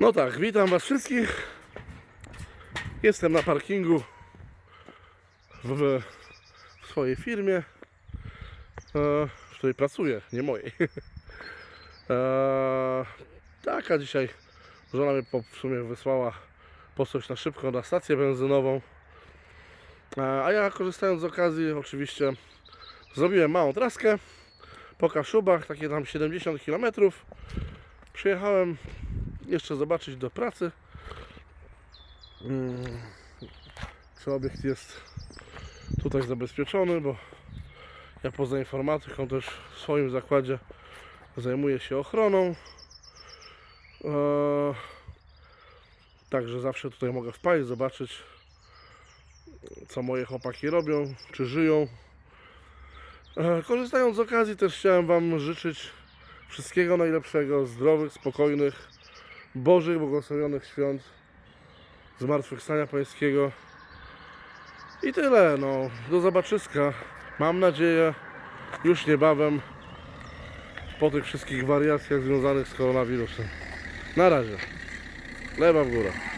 No tak, witam Was wszystkich. Jestem na parkingu w, w swojej firmie, e, w której pracuję, nie mojej. E, taka dzisiaj żona mnie po, w sumie wysłała po coś na szybko na stację benzynową. E, a ja korzystając z okazji oczywiście zrobiłem małą traskę po Kaszubach, takie tam 70 km. Przyjechałem jeszcze zobaczyć do pracy. Mm, Czy obiekt jest tutaj zabezpieczony, bo ja poza informatyką też w swoim zakładzie zajmuję się ochroną. Eee, Także zawsze tutaj mogę wpaść, zobaczyć co moje chłopaki robią, czy żyją. E, Korzystając z okazji też chciałem Wam życzyć wszystkiego najlepszego, zdrowych, spokojnych, Bożych, błogosławionych świąt, zmartwychwstania Pańskiego. I tyle, no. Do zobaczyska. Mam nadzieję, już niebawem, po tych wszystkich wariacjach związanych z koronawirusem. Na razie. Lewa w górę.